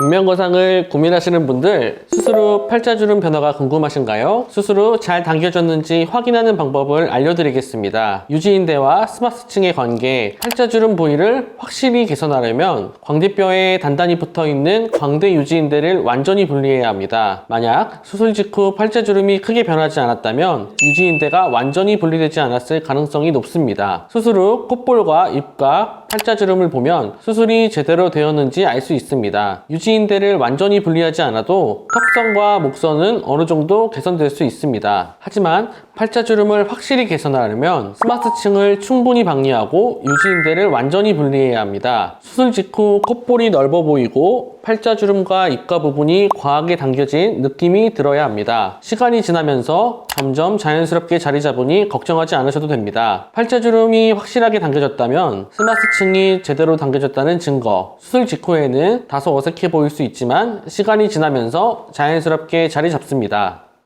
안면 거상을 고민하시는 분들 후 팔자주름 변화가 궁금하신가요? 후잘 당겨졌는지 확인하는 방법을 알려드리겠습니다. 유지인대와 스마스층의 관계, 팔자주름 부위를 확실히 개선하려면 광대뼈에 단단히 붙어 있는 광대 유지인대를 완전히 분리해야 합니다. 만약 수술 직후 팔자주름이 크게 변하지 않았다면 유지인대가 완전히 분리되지 않았을 가능성이 높습니다. 수술 후 콧볼과 입과 팔자주름을 보면 수술이 제대로 되었는지 알 수 있습니다. 유지인대를 완전히 분리하지 않아도 턱선과 목선은 어느 정도 개선될 수 있습니다. 하지만 팔자주름을 확실히 개선하려면 스마트층을 충분히 방리하고 유지인대를 완전히 분리해야 합니다. 수술 직후 콧볼이 넓어 보이고 팔자주름과 입가 부분이 과하게 당겨진 느낌이 들어야 합니다. 시간이 지나면서 점점 자연스럽게 자리 잡으니 걱정하지 않으셔도 됩니다. 팔자주름이 확실하게 당겨졌다면 스마트층이 제대로 당겨졌다는 증거. 수술 직후에는 다소 어색해 보일 수 있지만 시간이 지나면서 자연스럽게 자리 잡습니다.